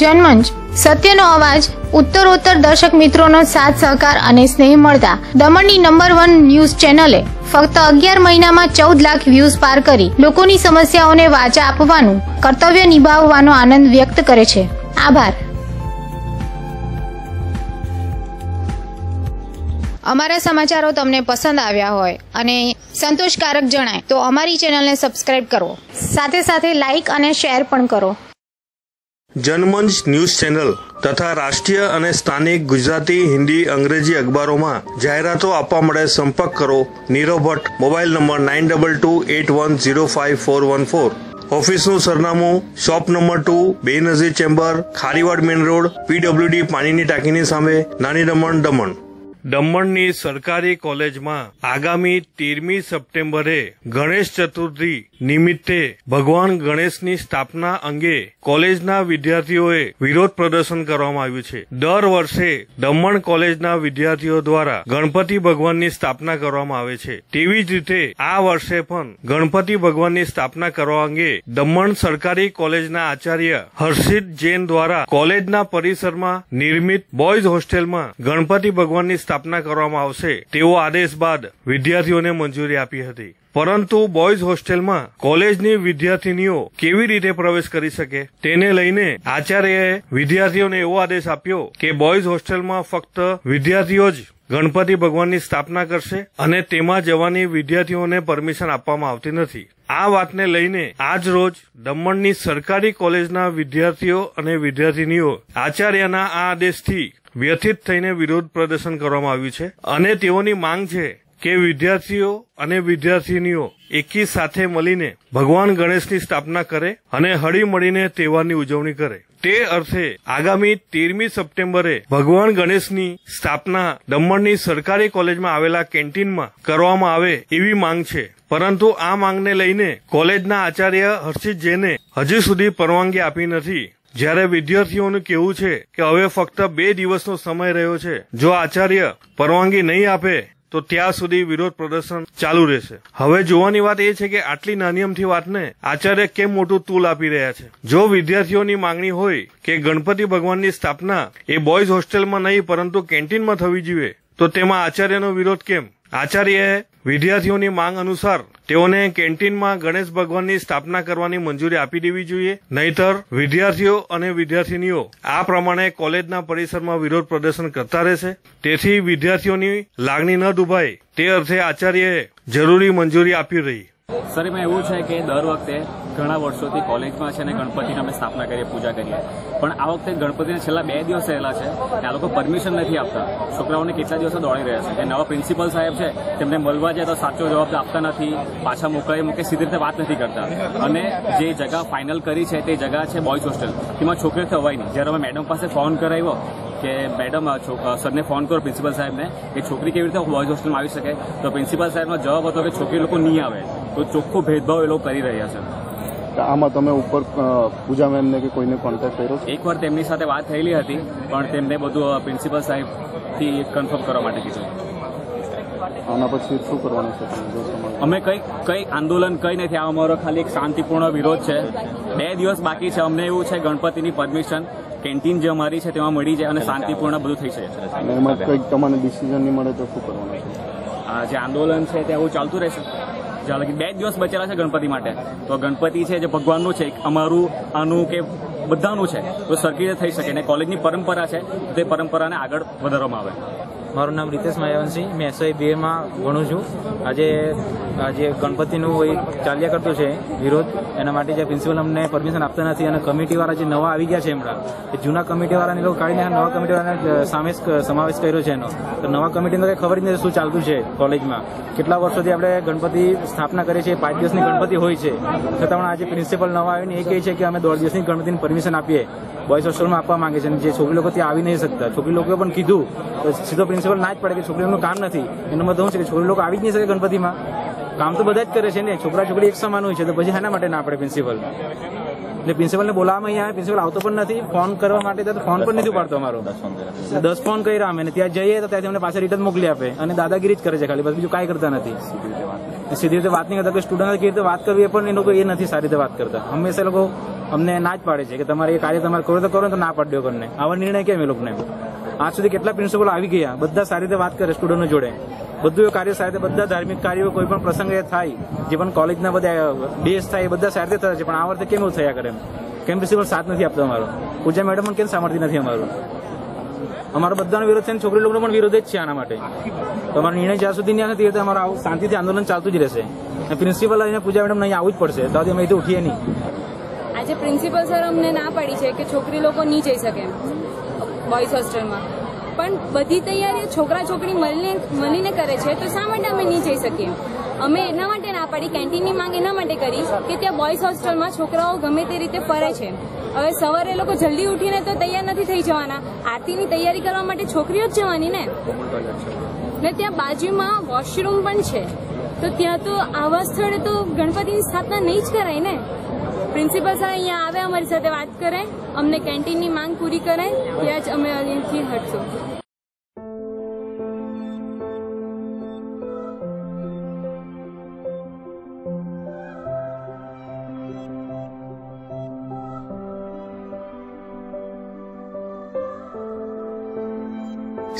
જનમંચ. સત્યનો અવાજ, ઉત્તરોત્તર દર્શક મિત્રોનો સાથ સહકાર અને સ્નેહ મળતા દમણની નંબર વન ન્યૂઝ ચેનલે ફક્ત અગિયાર મહિનામાં ચૌદ લાખ વ્યૂઝ પાર કરી લોકોની સમસ્યાઓને વાચા આપવાનું, કર્તવ્ય નિભાવવાનો આનંદ વ્યક્ત કરે છે. આભાર. અમારા સમાચારો તમને પસંદ આવ્યા હોય અને સંતોષકારક જણાય તો અમારી ચેનલને સબસ્ક્રાઇબ કરો. સાથે સાથે લાઇક અને શેર પણ કરો. જનમંચ ન્યૂઝ ચેનલ તથા રાષ્ટ્રીય અને સ્થાનિક ગુજરાતી, હિન્દી, અંગ્રેજી અખબારોમાં જાહેરાતો આપવા માટે સંપર્ક કરો. Nirav Bhatt, mobile number nine double two eight one zero five four one four. ઓફિસનું સરનામું શોપ નંબર ટુ બે Nazir chamber, Kharivad main road, PWD પાણીની ટાંકીની સામે, નાની દમણ દમણ. દમણની સરકારી કોલેજમાં આગામી તેરમી સપ્ટેમ્બરે ગણેશ ચતુર્થી નિમિત્તે ભગવાન ગણેશની સ્થાપના અંગે કોલેજના વિદ્યાર્થીઓએ વિરોધ પ્રદર્શન કરવામાં આવ્યું છે. દર વર્ષે દમણ કોલેજના વિદ્યાર્થીઓ દ્વારા ગણપતિ ભગવાનની સ્થાપના કરવામાં આવે છે. તેવી જ રીતે આ વર્ષે પણ ગણપતિ ભગવાનની સ્થાપના કરવા અંગે દમણ સરકારી કોલેજના આચાર્ય હર્ષિત જૈન દ્વારા કોલેજના પરિસરમાં નિર્મિત બોયઝ હોસ્ટેલમાં ગણપતિ ભગવાનની સ્થાપના કરવામાં આવશે તેવો આદેશ બાદ વિદ્યાર્થીઓને મંજૂરી આપી હતી. પરંતુ બોયઝ હોસ્ટેલમાં કોલેજની વિદ્યાર્થીનીઓ કેવી રીતે પ્રવેશ કરી શકે તેને લઈને આચાર્યએ વિદ્યાર્થીઓને એવો આદેશ આપ્યો કે બોયઝ હોસ્ટેલમાં ફક્ત વિદ્યાર્થીઓ જ ગણપતિ ભગવાનની સ્થાપના કરશે અને તેમાં જવાની વિદ્યાર્થીઓને પરમિશન આપવામાં આવતી નથી. આ વાતને લઈને આજ રોજ દમણની સરકારી કોલેજના વિદ્યાર્થીઓ અને વિદ્યાર્થીનીઓ આચાર્યના આ આદેશથી વ્યથિત થઈને વિરોધ પ્રદર્શન કરવામાં આવ્યું છે. અને તેઓની માંગ છે કે વિદ્યાર્થીઓ અને વિદ્યાર્થીનીઓ એકી સાથે મળીને ભગવાન ગણેશની સ્થાપના કરે અને હળી મળીને તહેવારની ઉજવણી કરે. તે અર્થે આગામી તેરમી સપ્ટેમ્બરે ભગવાન ગણેશની સ્થાપના દમણની સરકારી કોલેજમાં આવેલા કેન્ટીનમાં કરવામાં આવે એવી માંગ છે. પરંતુ આ માંગને લઈને કોલેજના આચાર્ય હર્ષિત જૈને હજી સુધી પરવાનગી આપી નથી. જ્યારે વિદ્યાર્થીઓનું કેવું છે કે હવે ફક્ત બે દિવસનો સમય રહ્યો છે, જો આચાર્ય પરવાનગી નહીં આપે, તો ત્યાં સુધી વિરોધ પ્રદર્શન ચાલુ રહેશે. હવે જોવાની વાત એ છે કે આટલી નાની અમથી વાતને આચાર્ય કેમ મોટું તૂલ આપી રહ્યા છે? જો વિદ્યાર્થીઓની માંગણી હોય કે ગણપતિ ભગવાનની સ્થાપના એ બોયઝ હોસ્ટેલમાં નહીં, પરંતુ કેન્ટીનમાં થવી જોઈએ, તો તેમાં આચાર્યનો વિરોધ કેમ? આચાર્યએ વિદ્યાર્થીઓની માંગ અનુસાર તેઓને કેન્ટીનમાં ગણેશ ભગવાનની સ્થાપના કરવાની મંજૂરી આપી દેવી જોઈએ. નહીતર વિદ્યાર્થીઓ અને વિદ્યાર્થીનીઓ આ પ્રમાણે કોલેજના પરિસરમાં વિરોધ પ્રદર્શન કરતા રહેશે. તેથી વિદ્યાર્થીઓની લાગણી ન દુભાય. તે અર્થે આચાર્યએ જરૂરી મંજૂરી આપી રહી. સર, એમાં એવું છે કે દર વખતે ઘણા વર્ષોથી કોલેજમાં છે ને ગણપતિની અમે સ્થાપના કરીએ, પૂજા કરીએ. પણ આ વખતે ગણપતિને છેલ્લા બે દિવસ રહેલા છે અને આ લોકો પરમિશન નથી આપતા. છોકરાઓને કેટલા દિવસો દોડી રહ્યા છે? કે નવા પ્રિન્સિપલ સાહેબ છે, તેમને મળવા જાય તો સાચો જવાબ આપતા નથી, પાછા મોકલાવી મૂકે, સીધી રીતે વાત નથી કરતા. અને જે જગા ફાઇનલ કરી છે, તે જગા છે બોયઝ હોસ્ટેલ તેમાં છોકરીઓ થવાય નહીં. જ્યારે અમે મેડમ પાસે ફોન કરાવ્યો કે મેડમ સરને ફોન કરો પ્રિન્સિપલ સાહેબને કે છોકરી કેવી રીતે બોયઝ હોસ્ટેલમાં આવી શકે. તો પ્રિન્સિપલ સાહેબનો જવાબ હતો કે છોકરી લોકો નહીં આવે. તો ચોખ્ખો ભેદભાવ એ લોકો કરી રહ્યા છે. આમાં તમે ઉપર પૂજા મેમને કે કોઈને કોન્ટેક્ટ કર્યો? એકવાર તેમની સાથે વાત થયેલી હતી પણ તેમને બધું પ્રિન્સિપલ સાહેબથી કન્ફર્મ કરવા માટે કીધું. આના પછી શું કરવાનું છે? અમે કઈ કઈ આંદોલન કઈ નથી. આ અમારો ખાલી એક શાંતિપૂર્ણ વિરોધ છે. બે દિવસ બાકી છે. અમને એવું છે ગણપતિની પરમિશન કેન્ટીન જે અમારી છે તેમાં મળી જાય અને શાંતિપૂર્ણ બધું થઈ શકે. એમાં કંઈક તમને ડિસિઝન નહીં મળે તો શું કરવાનું છે? આ જે આંદોલન છે તે એવું ચાલતું રહેશે. જ્યાં કે બે જ દિવસ બચેલા છે ગણપતિ માટે. તો ગણપતિ છે જે ભગવાનનું છે અમારું આનું કે બધાનું છે તો સરખી રીતે થઈ શકે. અને કોલેજની પરંપરા છે તે પરંપરાને આગળ વધારવામાં આવે. મારું નામ રીતેશ માયાવંશી. મેં એસઆઈ બીએમાં ભણું છું. આજે આજે ગણપતિનું એ ચાલ્યા કરતું છે વિરોધ. એના માટે જે પ્રિન્સિપલ અમને પરમિશન આપતા નથી અને કમિટીવાળા જે નવા આવી ગયા છે હમણાં એ જૂના કમિટીવાળાને લોકો કાઢીને નવા કમિટીવાળાને સામે સમાવેશ કર્યો છે એનો. તો નવા કમિટીને કંઈ ખબર જ નથી શું ચાલતું છે કોલેજમાં કેટલા વર્ષોથી આપણે ગણપતિ સ્થાપના કરીએ છીએ? પાંચ દિવસની ગણપતિ હોય છે. છતાં પણ આજે પ્રિન્સિપલ નવા આવીને એ કહે છે કે અમે દોઢ દિવસની ગણપતિની પરમિશન આપીએ. બોયઝ હોસ્ટેલમાં આપવા માંગે છે અને જે છોકરી લોકો ત્યાં આવી નહીં શકતા. છોકરી લોકોએ પણ કીધું, તો સીધો પ્રિન્સિપલ ના જ પડે કે છોકરીઓનું કામ નથી. એનો મતલબ શું છે કે છોકરી લોકો આવી જ નહીં શકે ગણપતિમાં? કામ તો બધા જ કરે છે ને. છોકરા, છોકરી એક સમાન હોય છે, તો પછી એના માટે ના પડે પ્રિન્સિપલ એટલે પ્રિન્સિપલને બોલાવવામાં અહીંયા પ્રિન્સિપલ આવતો પણ નથી. ફોન કરવા માટે તો ફોન પણ નથી ઉપાડતો અમારો. દસ ફોન કર્યા અમે ત્યાં જઈએ તો ત્યાંથી અમને પાછા રિટર્ન મોકલી આપે. અને દાદાગીરી જ કરે છે ખાલી, બસ બીજું કાંઈ કરતા નથી. સીધી રીતે વાત નહીં કરતા. કે સ્ટુડન્ટ કેવી રીતે વાત કરવી એ પણ એ લોકો એ નથી સારી રીતે વાત કરતા. હંમેશા લોકો અમને ના જ પાડે છે કે તમારે એ કાર્ય તમારે કરો તો કરો તો ના પાડ્યો કરીને આવા નિર્ણય કેમ એ લોકોને? આજ સુધી કેટલા પ્રિન્સિપલ આવી ગયા? બધા સારી રીતે વાત કરે સ્ટુડન્ટો જોડે. બધું કાર્ય સારી રીતે, બધા ધાર્મિક કાર્યો, કોઈ પણ પ્રસંગ થાય, જે પણ કોલેજના બધા ડેસ થાય, એ બધા સારી રીતે થયા છે, પણ આ વર્ષે કેમ થયા કરે એમ? કેમ પ્રિન્સિપલ સાથ નથી આપતો અમારો? પૂજા મેડમ પણ કેમ સામર્થ્ય નથી અમારું? અમારો બધાનો વિરોધ છે છોકરી લોકોનો પણ વિરોધ જ છે આના માટે. તમારો નિર્ણય જ્યાં સુધી નહીં તે રીતે અમારું શાંતિથી આંદોલન ચાલતું જ રહેશે. પ્રિન્સિપલ અને પૂજા મેડમ અહીં આવવું જ પડશે. તો અમે અહીંથી ઉઠીએ નહીં. આજે પ્રિન્સિપલ સર અમને ના પાડી છે કે છોકરી લોકો નહીં જઈ શકે બોયઝ હોસ્ટેલમાં. પણ બધી તૈયારીઓ છોકરા છોકરી મળીને મળીને કરે છે, તો શા માટે અમે નહીં જઈ શકીએ? અમે એના માટે ના પાડી કેન્ટીનની માંગ એના માટે કરી કે ત્યાં બોયઝ હોસ્ટેલમાં છોકરાઓ ગમે તે રીતે ફરે છે. હવે સવારે લોકો જલ્દી ઉઠીને તો તૈયાર નથી થઈ જવાના. આરતીની તૈયારી કરવા માટે છોકરીઓ જ જવાની ને? ને ત્યાં બાજુમાં વોશરૂમ પણ છે. તો ત્યાં તો આવા સ્થળે તો ગણપતિની સ્થાપના નહીં જ કરાય ને? પ્રિન્સિપલ સાહેબ અહીંયા આવે અમારી સાથે વાત કરે, અમને કેન્ટીનની માંગ પૂરી કરે ત્યાં જ અમે અહીંથી હટશું.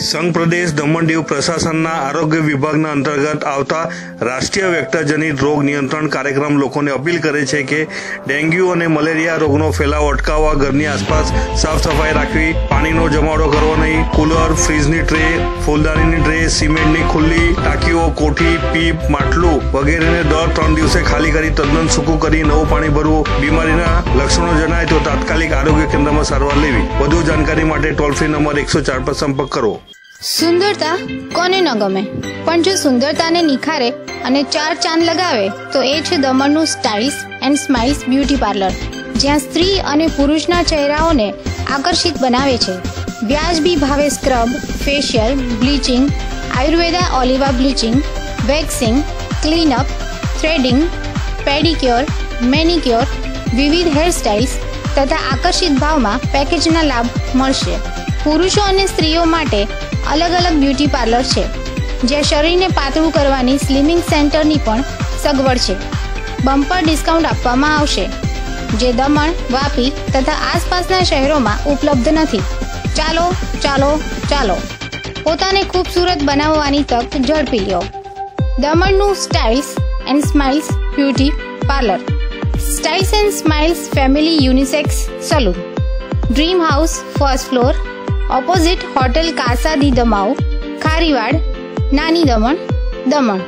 સંઘ પ્રદેશ દમણ દીવ પ્રશાસનના આરોગ્ય વિભાગના અંતર્ગત આવતા રાષ્ટ્રીય વેક્ટરજનિત રોગ નિયંત્રણ કાર્યક્રમ લોકોને અપીલ કરે છે કે ડેન્ગ્યુ અને મલેરિયા રોગનો ફેલાવો અટકાવવા ઘરની આસપાસ સાફ સફાઈ રાખવી, પાણીનો જમાવડો કરવો નહીં, કુલર, ફ્રીજની ટ્રે, ફૂલદાનીની ટ્રે, સિમેન્ટની ખુલ્લી, ટાંકીઓ, કોઠી, પીપ, માટલું વગેરેને દર ત્રણ દિવસે ખાલી કરી તદ્દન સૂકું કરી નવું પાણી ભરવું. બીમારીના લક્ષણો જણાય તો તાત્કાલિક આરોગ્ય કેન્દ્રમાં સારવાર લેવી. વધુ જાણકારી માટે ટોલ ફ્રી નંબર એકસો ચાર પર સંપર્ક કરો. સુંદરતા કોને ન ગમે? પણ જો સુંદરતાને નિખારે અને ચાર ચાંદ લગાવે, તો એ છે દમણનું styles and smiles beauty parlour, જ્યાં સ્ત્રી અને પુરુષના ચહેરાઓને આકર્ષિત બનાવે છે. વ્યાજબી ભાવે scrub, facial, bleaching, Ayurveda Oliva bleaching, waxing, cleanup, threading, pedicure, manicure, વિવિધ હેરસ્ટાઇલ્સ તથા આકર્ષિત ભાવમાં પેકેજના લાભ મળશે. પુરુષો અને સ્ત્રીઓ માટે અલગ અલગ બ્યુટી પાર્લર છે, જે શરીરને પાતળું કરવાની સ્લિમિંગ સેન્ટરની પણ સગવડ છે. બમ્પર ડિસ્કાઉન્ટ આપવામાં આવશે, જે દમણ, વાપી તથા આસપાસના શહેરોમાં ઉપલબ્ધ નથી. ચાલો ચાલો ચાલો. પોતાને ખૂબસૂરત બનાવવાની તક ઝડપી લો. દમણનું styles and smiles beauty parlour. Styles and smiles family unisex salon. Dream house first floor opposite hotel Casa di Damao Khariwad નાની દમણ દમણ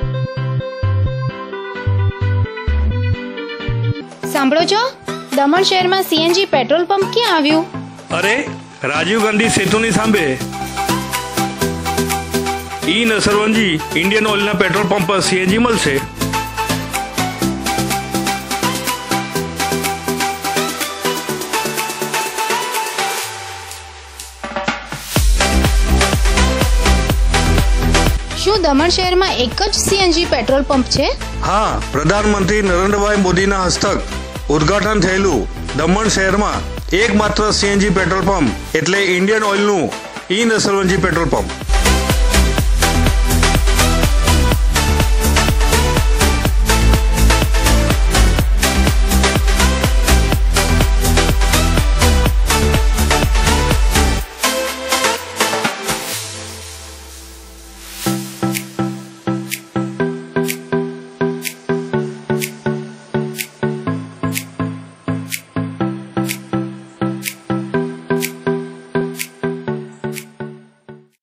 સાંભળો છો? દમણ શહેરમાં સીએનજી પેટ્રોલ પંપ ક્યાં આવ્યું? અરે, રાજીવ ગાંધી સેતુની સામે ઈ નસરવંજી ઇન્ડિયન ઓઇલના પેટ્રોલ પંપ પર સીએનજી મળશે. દમણ શહેરમાં એક જ સીએનજી પેટ્રોલ પંપ છે? હા, પ્રધાનમંત્રી નરેન્દ્રભાઈ મોદીના હસ્તક ઉદ્ઘાટન થયેલું દમણ શહેરમાં એકમાત્ર સીએનજી પેટ્રોલ પંપ એટલે ઇન્ડિયન ઓઇલનું ઈ નસલવંજી પેટ્રોલ પંપ.